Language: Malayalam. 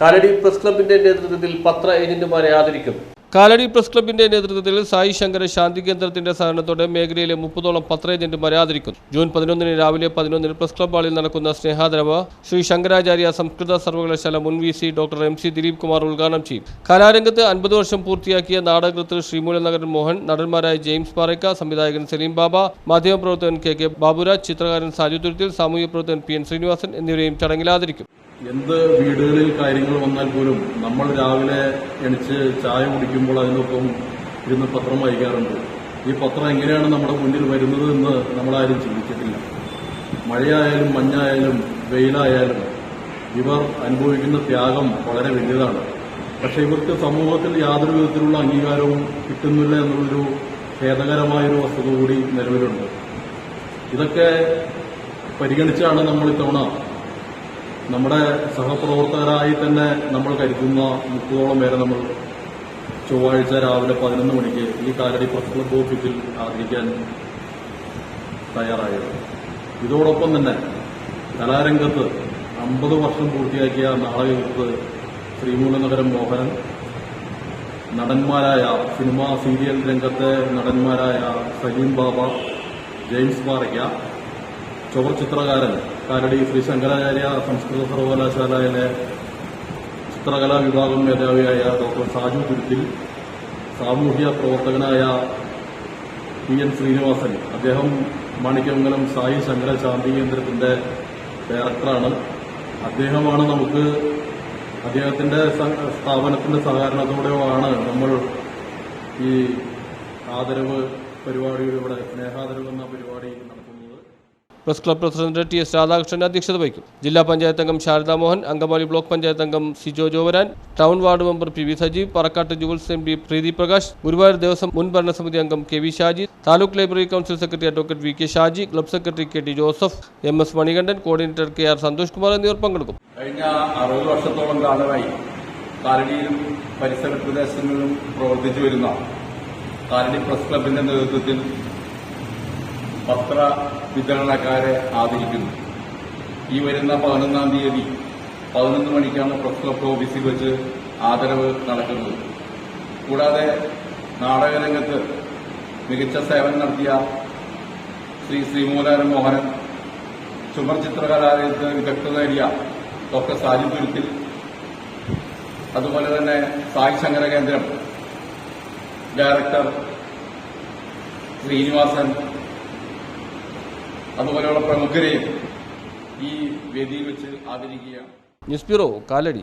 Kalady press ക്ലബിന്റെ നേതൃത്വത്തിൽ പത്ര ഏജന്റുമാരെ ആദരിക്കും. കാലടി പ്രസ് ക്ലബിന്റെ നേതൃത്വത്തിൽ സായി ശങ്കര ശാന്തി കേന്ദ്രത്തിന്റെ സഹകരണത്തോടെ മേഖലയിലെ മുപ്പതോളം പത്ര ഏജന്റുമാരെ ആദരിക്കുന്നു ജൂൺ പതിനൊന്നിന് രാവിലെ പതിനൊന്നിന് പ്രസ് ക്ലബ് ഹാളിൽ നടക്കുന്ന സ്നേഹാദരവ് ശ്രീ ശങ്കരാചാര്യ സംസ്കൃത സർവകലാശാല മുൻ V C doctor M C Dileep Kumar ഉദ്ഘാടനം ചെയ്യും. കലാരംഗത്ത് അൻപത് വർഷം പൂർത്തിയാക്കിയ നാടകൃത്ത് ശ്രീമൂലനഗരൻ മോഹൻ നടന്മാരായ ജെയിംസ് പാറയ്ക്ക സംവിധായകൻ സലീം ബാബ മാധ്യമപ്രവർത്തകൻ കെ കെ ബാബുരാജ് ചിത്രകാരൻ സാജു തുരുത്തിൽ സാമൂഹ്യ പ്രവർത്തകൻ പി എൻ ശ്രീനിവാസൻ എന്നിവരെയും ചടങ്ങിൽ ആദരിക്കും. എന്ത് വീടുകളിൽ കാര്യങ്ങൾ വന്നാൽ പോലും നമ്മൾ രാവിലെ എണിച്ച് ചായ കുടിക്കുമ്പോൾ അതിനൊപ്പം ഇരുന്ന് പത്രം വായിക്കാറുണ്ട്. ഈ പത്രം എങ്ങനെയാണ് നമ്മുടെ മുന്നിൽ വരുന്നത് എന്ന് നമ്മളാരും ചിന്തിച്ചിട്ടില്ല. മഴയായാലും മഞ്ഞായാലും വെയിലായാലും ഇവർ അനുഭവിക്കുന്ന ത്യാഗം വളരെ വലിയതാണ്. പക്ഷെ ഇവർക്ക് സമൂഹത്തിൽ യാതൊരു വിധത്തിലുള്ള അംഗീകാരവും കിട്ടുന്നില്ല എന്നുള്ളൊരു ഖേദകരമായൊരു വസ്തുത കൂടി നിലവിലുണ്ട്. ഇതൊക്കെ പരിഗണിച്ചാണ് നമ്മൾ ഇത്തവണ നമ്മുടെ സഹപ്രവർത്തകരായി തന്നെ നമ്മൾ കരുതുന്ന മുപ്പതോളം പേരെ നമ്മൾ ചൊവ്വാഴ്ച രാവിലെ പതിനൊന്ന് മണിക്ക് ഈ കാലടി പ്രസ് ക്ലബ് ഓഫീസിൽ ആദരിക്കാൻ തയ്യാറായത്. ഇതോടൊപ്പം തന്നെ കലാരംഗത്ത് അമ്പത് വർഷം പൂർത്തിയാക്കിയ നാടകകൃത്ത് ശ്രീമൂലനഗരം മോഹനൻ നടന്മാരായ സിനിമാ സീരിയൽ രംഗത്തെ നടന്മാരായ സലീം ബാബ ജെയിംസ് പാറയ്ക്ക ചുവർ ചിത്രകാരൻ കാലടി ശ്രീ ശങ്കരാചാര്യ സംസ്കൃത സർവകലാശാലയിലെ ചിത്രകലാ വിഭാഗം മേധാവിയായ ഡോക്ടർ സാജു തുരുത്തിൽ സാമൂഹ്യ പ്രവർത്തകനായ പി എൻ ശ്രീനിവാസൻ. അദ്ദേഹം മാണിക്യമംഗലം സായി ശങ്കര ശാന്തി കേന്ദ്രത്തിന്റെ ഡയറക്ടറാണ്. അദ്ദേഹമാണ് നമുക്ക് അദ്ദേഹത്തിന്റെ സ്ഥാപനത്തിന്റെ സഹകരണത്തോടെയാണ് നമ്മൾ ഈ ആദരവ് പരിപാടിയുടെ സ്നേഹാദരവ് എന്ന പരിപാടി press club president T S Radhakrishnan അധ്യക്ഷത വഹിക്കും. ജില്ലാ പഞ്ചായത്ത് അംഗം ശാരദാ മോഹൻ അങ്കമാലി ബ്ലോക്ക് പഞ്ചായത്ത് അംഗം Sijo Jovaran town ward member P V Sajeev Parakkat jewels M P Preethi Prakash Guruvayur Devaswom മുൻ ഭരണസമിതി അംഗം K V Shaji taluk library council secretary advocate V K Shaji club secretary K T Joseph M S Manikandan coordinator K R Santhosh Kumar എന്നിവർ പങ്കെടുക്കും. കഴിഞ്ഞ അറുപത് വർഷത്തോളം കാലമായി കാലടിയിലും പരിസര പ്രദേശങ്ങളിലും പ്രവർത്തിച്ചു വരുന്ന കാലടി പ്രസ് ക്ലബിന്റെ നേതൃത്വത്തിൽ പത്ര വിതരണക്കാരെ ആദരിക്കുന്നു. ഈ വരുന്ന പതിനൊന്നാം തീയതി പതിനൊന്ന് മണിക്കാണ് പ്രസ് ക്ലബ് ഓഫീസിൽ വെച്ച് ആദരവ് നടക്കുന്നത്. കൂടാതെ നാടകരംഗത്ത് മികച്ച സേവനം നടത്തിയ ശ്രീ ശ്രീമൂലാരൻ മോഹനൻ ചുമർ ചിത്രകലാലയത്ത് വിദഗ്ധ നേടിയ ഡോക്ടർ സാജി തുരുത്തിൽ അതുപോലെ തന്നെ സായി ശങ്കര കേന്ദ്രം ഡയറക്ടർ ശ്രീനിവാസൻ അതുപോലെയുള്ള പ്രമുഖരെയും ഈ വേദിയിൽ വെച്ച് ആദരിക്കുകയാണ് ന്യൂസ് ബ്യൂറോ കാലടി.